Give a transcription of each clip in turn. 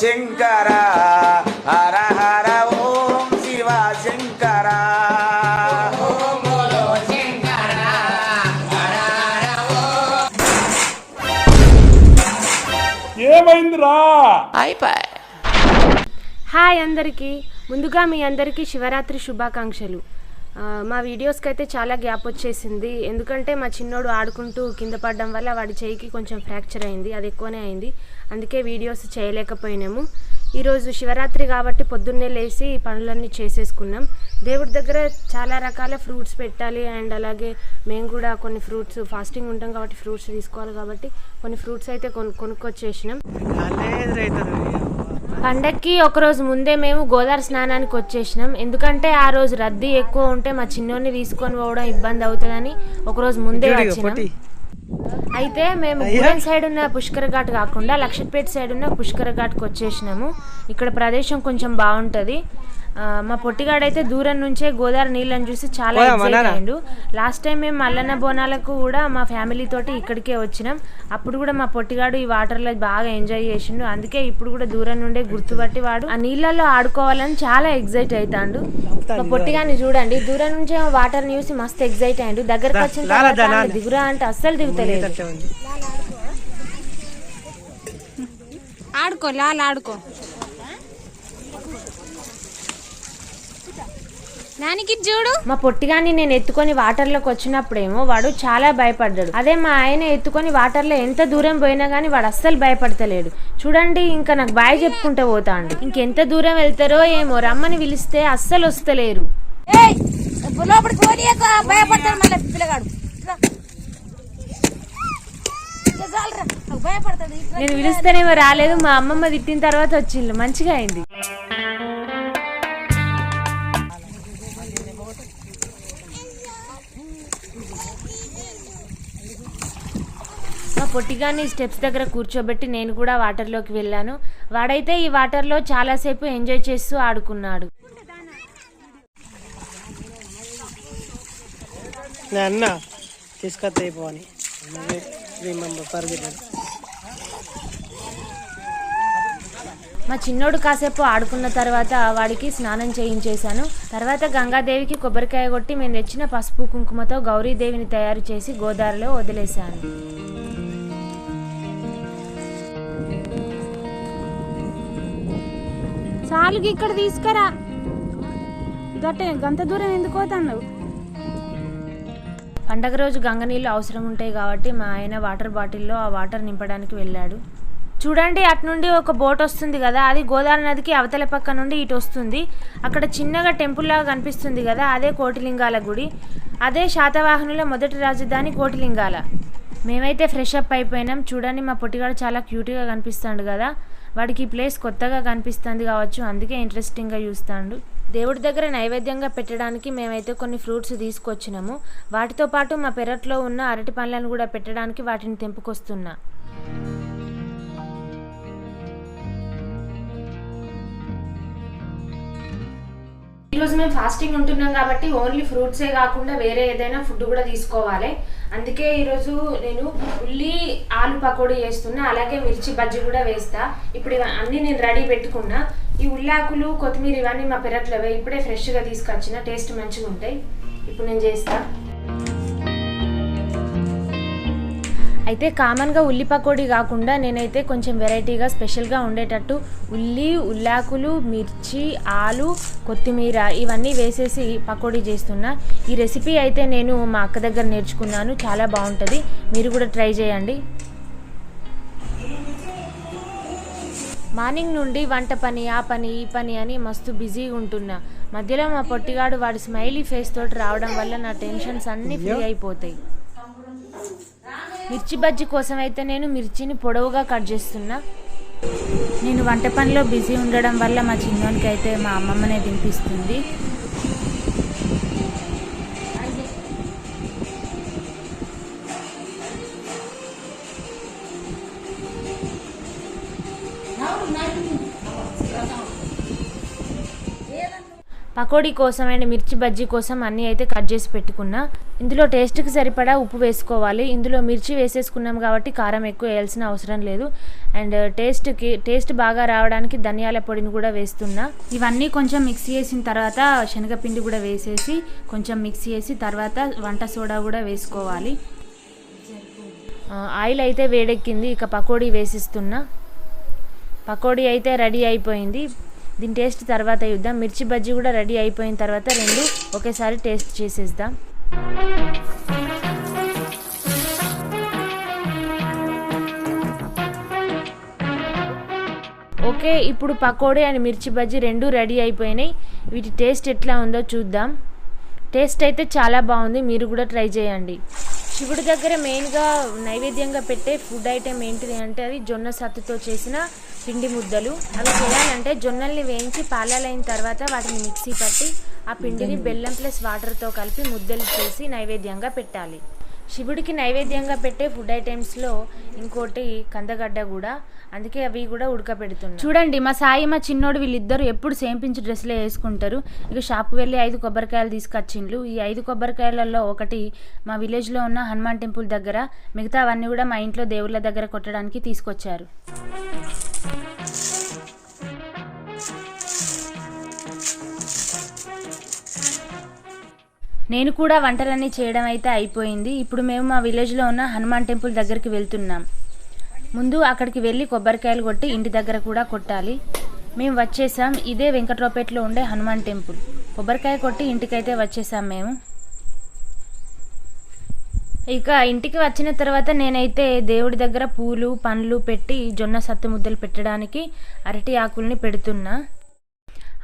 శంకర హర హర ఓం శివ శంకర. ఏమైందిరా? హాయ్ అందరికీ ముందుగా మీ అందరికీ శివరాత్రి శుభాకాంక్షలు. మా వీడియోస్కి అయితే చాలా గ్యాప్ వచ్చేసింది. ఎందుకంటే మా చిన్నోడు ఆడుకుంటూ కింద పడడం వల్ల వాడి చేయికి కొంచెం ఫ్రాక్చర్ అయింది. అది ఎక్కువనే అయింది. అందుకే వీడియోస్ చేయలేకపోయినాము. ఈరోజు శివరాత్రి కాబట్టి పొద్దున్నే లేచి పనులన్నీ చేసేసుకున్నాం. దేవుడి దగ్గర చాలా రకాల ఫ్రూట్స్ పెట్టాలి అండ్ అలాగే మేము కూడా కొన్ని ఫ్రూట్స్ ఫాస్టింగ్ ఉంటాం కాబట్టి ఫ్రూట్స్ తీసుకోవాలి కాబట్టి కొన్ని ఫ్రూట్స్ అయితే కొను కొనుక్కొచ్చేసినాం. పండక్కి ఒకరోజు ముందే మేము గోదావరి స్నానానికి వచ్చేసినాం. ఎందుకంటే ఆ రోజు రద్దీ ఎక్కువ ఉంటే మా చిన్నోడిని తీసుకొని పోవడం ఇబ్బంది అవుతుందని ఒకరోజు ముందే వచ్చినాం. అయితే మేము గూడెం సైడ్ ఉన్న పుష్కర ఘాట్ కాకుండా లక్షపేట సైడ్ ఉన్న పుష్కర ఘాట్కి వచ్చేసినాము. ఇక్కడ ప్రదేశం కొంచెం బాగుంటది. మా పొట్టిగాడైతే దూరం నుంచే గోదావరి నీళ్ళని చూసి చాలా ఎక్సైట్ అయ్యిండు. లాస్ట్ టైం మేము మల్లన్న బోనాలకు కూడా మా ఫ్యామిలీ తోటి ఇక్కడికే వచ్చినాం. అప్పుడు కూడా మా పొట్టిగాడు ఈ వాటర్లో బాగా ఎంజాయ్ చేసిండు. అందుకే ఇప్పుడు కూడా దూరం నుండే గుర్తుపట్టి వాడు ఆ నీళ్ళల్లో ఆడుకోవాలని చాలా ఎగ్జైట్ అవుతాడు మా పొట్టిగాని చూడండి దూరం నుంచే వాటర్ చూసి మస్తు ఎగ్జైట్ అయ్యిండు. దగ్గరకు వచ్చిన తర్వాత దిగురా అంటే అస్సలు దిగుతలేదు. ఆడుకో లాల్ ఆడుకో. నానికి చూడు. మా పొట్టిగాన్ని నేను ఎత్తుకొని వాటర్లోకి వచ్చినప్పుడేమో వాడు చాలా భయపడ్డాడు. అదే మా ఆయన ఎత్తుకొని వాటర్లో ఎంత దూరం పోయినా గానీ వాడు అస్సలు భయపడతలేడు. చూడండి ఇంకా నాకు బాయ్ చెప్పుకుంటూ పోతాండు. ఇంకెంత దూరం వెళ్తారో ఏమో రమ్మని పిలిస్తే అస్సలు వస్తలేరు. ఏయ్ లోపలికి పోనీయక భయపడతాడు మళ్ళీ పిల్లగాడు. ఇట్లా. ఇట్లా చాలురా. నాకు భయపడతాడు. ఇట్లా. నేను పిలిస్తేనేమో రాలేదు మా అమ్మమ్మ తిట్టిన తర్వాత వచ్చిండు. మంచిగా అయింది. మా పొట్టిగాన్ని స్టెప్స్ దగ్గర కూర్చోబెట్టి నేను కూడా వాటర్లోకి వెళ్ళాను. వాడైతే ఈ వాటర్లో చాలాసేపు ఎంజాయ్ చేస్తూ ఆడుకున్నాడు. అన్న తీసుకొస్తే మా చిన్నోడు కాసేపు ఆడుకున్న తర్వాత వాడికి స్నానం చేయించేశాను. తర్వాత గంగాదేవికి కొబ్బరికాయ కొట్టి మేము తెచ్చిన పసుపు కుంకుమతో గౌరీదేవిని తయారు చేసి గోదావరిలో వదిలేశాను. చాలుకి ఇక్కడ తీసుకురా. గట్టే గంత దూరం ఎందుకు పోతాను పండగ రోజు గంగ నీళ్ళు అవసరం ఉంటాయి కాబట్టి మా ఆయన వాటర్ బాటిల్లో ఆ వాటర్ నింపడానికి వెళ్ళాడు. చూడండి అటు నుండి ఒక బోట్ వస్తుంది కదా అది గోదావరి నదికి అవతల పక్క నుండి ఇటు వస్తుంది. అక్కడ చిన్నగా టెంపుల్ లాగా కనిపిస్తుంది కదా అదే కోటిలింగాల గుడి. అదే శాతవాహనుల మొదటి రాజధాని కోటిలింగాల. మేమైతే ఫ్రెష్ అప్ అయిపోయినాం. చూడండి మా పొట్టిగాడు చాలా క్యూట్గా కనిపిస్తాడు కదా. వాడికి ఈ ప్లేస్ కొత్తగా కనిపిస్తుంది కావచ్చు అందుకే ఇంట్రెస్టింగ్గా చూస్తాడు. దేవుడి దగ్గర నైవేద్యంగా పెట్టడానికి మేమైతే కొన్ని ఫ్రూట్స్ తీసుకొచ్చినాము. వాటితో పాటు మా పెరట్లో ఉన్న అరటి పండ్లను కూడా పెట్టడానికి వాటిని తెంపుకొస్తున్నా. ఈరోజు మేము ఫాస్టింగ్ ఉంటున్నాం కాబట్టి ఓన్లీ ఫ్రూట్సే కాకుండా వేరే ఏదైనా ఫుడ్ కూడా తీసుకోవాలి. అందుకే ఈరోజు నేను ఉల్లి ఆలు పకోడీ చేస్తున్నా అలాగే మిర్చి బజ్జీ కూడా వేస్తా. ఇప్పుడు అన్నీ నేను రెడీ పెట్టుకున్నా. ఈ ఉల్లాకులు కొత్తిమీర ఇవన్నీ మా పెరట్లవే ఇప్పుడే ఫ్రెష్గా తీసుకొచ్చిన టేస్ట్ మంచిగా ఉంటాయి ఇప్పుడు నేను చేస్తాను అయితే కామన్గా ఉల్లి పకోడీ కాకుండా నేనైతే కొంచెం వెరైటీగా స్పెషల్గా ఉండేటట్టు ఉల్లి ఉల్లాకులు మిర్చి ఆలు కొత్తిమీర ఇవన్నీ వేసేసి పకోడీ చేస్తున్నా. ఈ రెసిపీ అయితే నేను మా అక్క దగ్గర నేర్చుకున్నాను. చాలా బాగుంటుంది. మీరు కూడా ట్రై చేయండి. మార్నింగ్ నుండి వంట పని ఆ పని ఈ పని అని మస్తు బిజీగా ఉంటున్నా. మధ్యలో మా పొట్టిగాడు వాడి స్మైలీ ఫేస్ తోటి రావడం వల్ల నా టెన్షన్స్ అన్నీ ఫ్రీ అయిపోతాయి. మిర్చి బజ్జీ కోసం అయితే నేను మిర్చిని పొడవుగా కట్ చేస్తున్నా. నేను వంట పనిలో బిజీ ఉండడం వల్ల మా చిన్నోనికి అయితే మా అమ్మమ్మనే తినిపిస్తుంది. పకోడీ కోసం అండ్ మిర్చి బజ్జీ కోసం అన్నీ అయితే కట్ చేసి పెట్టుకున్నా. ఇందులో టేస్ట్కి సరిపడా ఉప్పు వేసుకోవాలి. ఇందులో మిర్చి వేసేసుకున్నాం కాబట్టి కారం ఎక్కువ వేయాల్సిన అవసరం లేదు. అండ్ టేస్ట్కి టేస్ట్ బాగా రావడానికి ధనియాల పొడిని కూడా వేస్తున్నా. ఇవన్నీ కొంచెం మిక్స్ చేసిన తర్వాత శనగపిండి కూడా వేసేసి కొంచెం మిక్స్ చేసి తర్వాత వంట సోడా కూడా వేసుకోవాలి. ఆయిల్ అయితే వేడెక్కింది. ఇక పకోడీ వేసిస్తున్నా. పకోడీ అయితే రెడీ అయిపోయింది. దీని టేస్ట్ తర్వాత చూద్దాం. మిర్చి బజ్జీ కూడా రెడీ అయిపోయిన తర్వాత రెండు ఒకేసారి టేస్ట్ చేసేద్దాం. ఓకే ఇప్పుడు పకోడీ అండ్ మిర్చి బజ్జీ రెండు రెడీ అయిపోయినాయి. వీటి టేస్ట్ ఎట్లా ఉందో చూద్దాం. టేస్ట్ అయితే చాలా బాగుంది. మీరు కూడా ట్రై చేయండి. శివుడి దగ్గర మెయిన్గా నైవేద్యంగా పెట్టే ఫుడ్ ఐటెం ఏంటిది అంటే అది జొన్న సత్తుతో చేసిన పిండి ముద్దలు. అవి చేయాలంటే జొన్నల్ని వేయించి పాలాలైన తర్వాత వాటిని మిక్సీ పట్టి ఆ పిండిని బెల్లం ప్లస్ వాటర్తో కలిపి ముద్దలు చేసి నైవేద్యంగా పెట్టాలి. శివుడికి నైవేద్యంగా పెట్టే ఫుడ్ ఐటమ్స్లో ఇంకోటి కందగడ్డ కూడా. అందుకే అవి కూడా ఉడకబెడుతున్నాం చూడండి మా సాయి మా చిన్నోడు వీళ్ళిద్దరు ఎప్పుడు సేమ్ డ్రెస్లే వేసుకుంటారు. ఇక షాప్కి వెళ్ళి ఐదు కొబ్బరికాయలు తీసుకొచ్చిండ్లు. ఈ ఐదు కొబ్బరికాయలలో ఒకటి మా విలేజ్లో ఉన్న హనుమాన్ టెంపుల్ దగ్గర మిగతావన్నీ కూడా మా ఇంట్లో దేవుళ్ళ దగ్గర కొట్టడానికి తీసుకొచ్చారు. నేను కూడా వంటలన్నీ చేయడం అయితే అయిపోయింది. ఇప్పుడు మేము మా విలేజ్లో ఉన్న హనుమాన్ టెంపుల్ దగ్గరికి వెళ్తున్నాం. ముందు అక్కడికి వెళ్ళి కొబ్బరికాయలు కొట్టి ఇంటి దగ్గర కూడా కొట్టాలి. మేము వచ్చేసాం. ఇదే వెంకట్రావుపేటలో ఉండే హనుమాన్ టెంపుల్. కొబ్బరికాయ కొట్టి ఇంటికైతే వచ్చేసాం మేము. ఇక ఇంటికి వచ్చిన తర్వాత నేనైతే దేవుడి దగ్గర పూలు పండ్లు పెట్టి జొన్న సత్తు ముద్దలు పెట్టడానికి అరటి ఆకుల్ని పెడుతున్నా.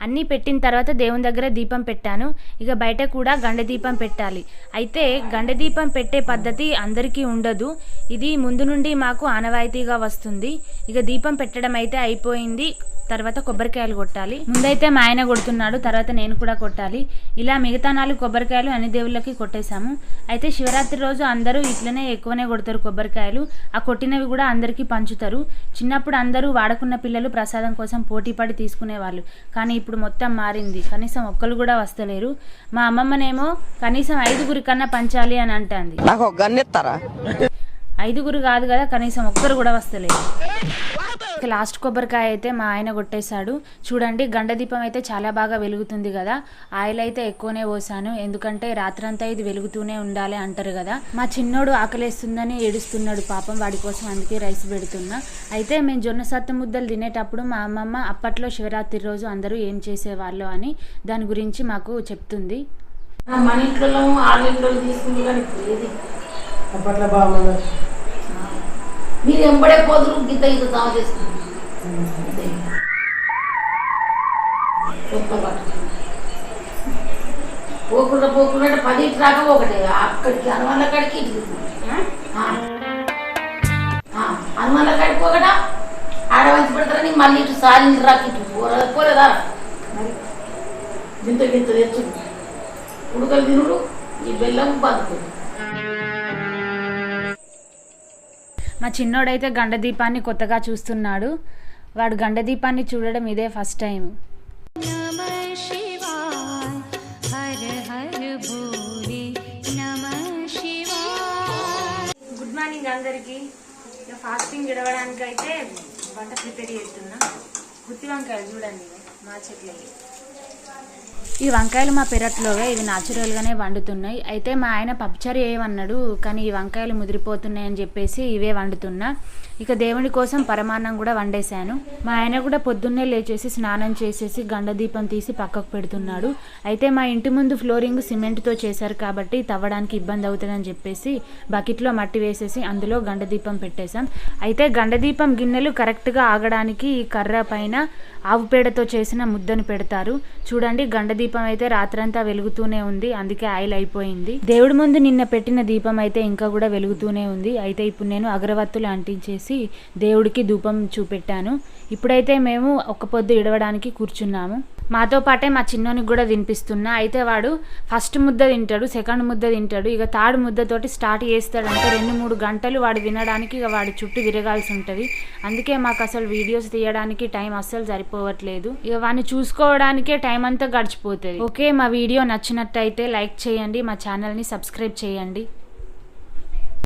అన్నీ పెట్టిన తర్వాత దేవుని దగ్గర దీపం పెట్టాను. ఇక బయట కూడా గండ దీపం పెట్టాలి. అయితే గండ దీపం పెట్టే పద్ధతి అందరికీ ఉండదు. ఇది ముందు నుండి మాకు ఆనవాయితీగా వస్తుంది. ఇక దీపం పెట్టడం అయితే అయిపోయింది. తర్వాత కొబ్బరికాయలు కొట్టాలి. ముందైతే మా ఆయన కొడుతున్నాడు తర్వాత నేను కూడా కొట్టాలి. ఇలా మిగతా నాలుగు కొబ్బరికాయలు అన్ని దేవుళ్ళకి కొట్టేశాము. అయితే శివరాత్రి రోజు అందరూ ఇట్లనే ఎక్కువనే కొడతారు కొబ్బరికాయలు. ఆ కొట్టినవి కూడా అందరికీ పంచుతారు. చిన్నప్పుడు అందరూ వాడకున్న పిల్లలు ప్రసాదం కోసం పోటీ పడి తీసుకునేవాళ్ళు. కానీ ఇప్పుడు మొత్తం మారింది. కనీసం ఒక్కరు కూడా వస్తలేరు. మా అమ్మమ్మనేమో కనీసం ఐదుగురి కన్నా పంచాలి అని అంటుంది. నాకు ఐదుగురు కాదు కదా కనీసం ఒక్కరు కూడా వస్తలేదు. ఇక లాస్ట్ కొబ్బరికాయ అయితే మా ఆయన కొట్టేశాడు. చూడండి గండ దీపం అయితే చాలా బాగా వెలుగుతుంది కదా. ఆయిల్ అయితే ఎక్కువనే పోసాను. ఎందుకంటే రాత్రంతా ఇది వెలుగుతూనే ఉండాలి అంటారు కదా. మా చిన్నోడు ఆకలేస్తుందని ఏడుస్తున్నాడు పాపం వాడి కోసం అందుకే రైస్ పెడుతున్నా. అయితే మేము జొన్న సత్తు ముద్దలు తినేటప్పుడు మా అమ్మమ్మ అప్పట్లో శివరాత్రి రోజు అందరూ ఏం చేసేవాళ్ళు అని దాని గురించి మాకు చెప్తుంది. మన ఇంట్లో వాళ్ళ ఇంట్లో తీసుకుంది కానీ ఇప్పుడు ఏది? అప్పట్లో బాగుంది మీరు ఎంబడే పోదురు గిత్త ఇంత తామ చేసుకుంటారు. పోకుండా పోకుండా అంటే పది ఇటు రాక ఒకటే. అక్కడికి హనుమాన్ల కాడికి ఇటు హనుమాన్ల కాడికి ఒకట ఆడవలసి పెడతారని మళ్ళీ ఇటు సాలింటి రాక ఇటు పోలేదా? గింత గింత తెచ్చు ఉడకలు తినుడు ఈ బెల్లం బతుకుడు మా చిన్నోడైతే గండదీపాన్ని కొత్తగా చూస్తున్నాడు. వాడు గండదీపాన్ని చూడడం ఇదే ఫస్ట్ టైం. గుడ్ మార్నింగ్ అందరికీ. ఫాస్టింగ్ గడవడానికి అయితే బట్ట ప్రిపేర్ చేస్తున్నా. గుత్తి వంకాయ చూడండి మా చెట్లకి. ఈ వంకాయలు మా పెరట్లోగా ఇవి న్యాచురల్గానే వండుతున్నాయి. అయితే మా ఆయన పప్పుచారు ఏమన్నాడు కానీ ఈ వంకాయలు ముదిరిపోతున్నాయి అని చెప్పేసి ఇవే వండుతున్నా. ఇక దేవుని కోసం పరమాన్నం కూడా వండేశాను. మా ఆయన కూడా పొద్దున్నే లేచేసి స్నానం చేసేసి గండ దీపం తీసి పక్కకు పెడుతున్నాడు. అయితే మా ఇంటి ముందు ఫ్లోరింగ్ సిమెంట్తో చేశారు కాబట్టి తవ్వడానికి ఇబ్బంది అవుతుందని చెప్పేసి బకెట్లో మట్టి వేసేసి అందులో గండ దీపం పెట్టేశాం. అయితే గండ దీపం గిన్నెలు కరెక్ట్గా ఆగడానికి ఈ కర్ర పైన ఆవు పేడతో చేసిన ముద్దను పెడతారు. చూడండి గండ దీపం అయితే రాత్రంతా వెలుగుతూనే ఉంది. అందుకే ఆయిల్ అయిపోయింది. దేవుడి ముందు నిన్న పెట్టిన దీపం అయితే ఇంకా కూడా వెలుగుతూనే ఉంది. అయితే ఇప్పుడు నేను అగరవత్తులు అంటించేసి చేసి దేవుడికి ధూపం చూపెట్టాను. ఇప్పుడైతే మేము ఒక పొద్దు ఇడవడానికి కూర్చున్నాము. మాతో పాటే మా చిన్నోనికి కూడా తినిపిస్తున్నా. అయితే వాడు ఫస్ట్ ముద్ద తింటాడు సెకండ్ ముద్ద తింటాడు. ఇక థర్డ్ ముద్దతోటి స్టార్ట్ చేస్తాడు అంటే రెండు మూడు గంటలు వాడు తినడానికి ఇక వాడి చుట్టూ తిరగాల్సి ఉంటుంది. అందుకే మాకు అసలు వీడియోస్ తీయడానికి టైం అస్సలు సరిపోవట్లేదు. ఇక వాడిని చూసుకోవడానికే టైం అంతా గడిచిపోతుంది. ఓకే మా వీడియో నచ్చినట్టయితే లైక్ చేయండి మా ఛానల్ని సబ్స్క్రైబ్ చేయండి.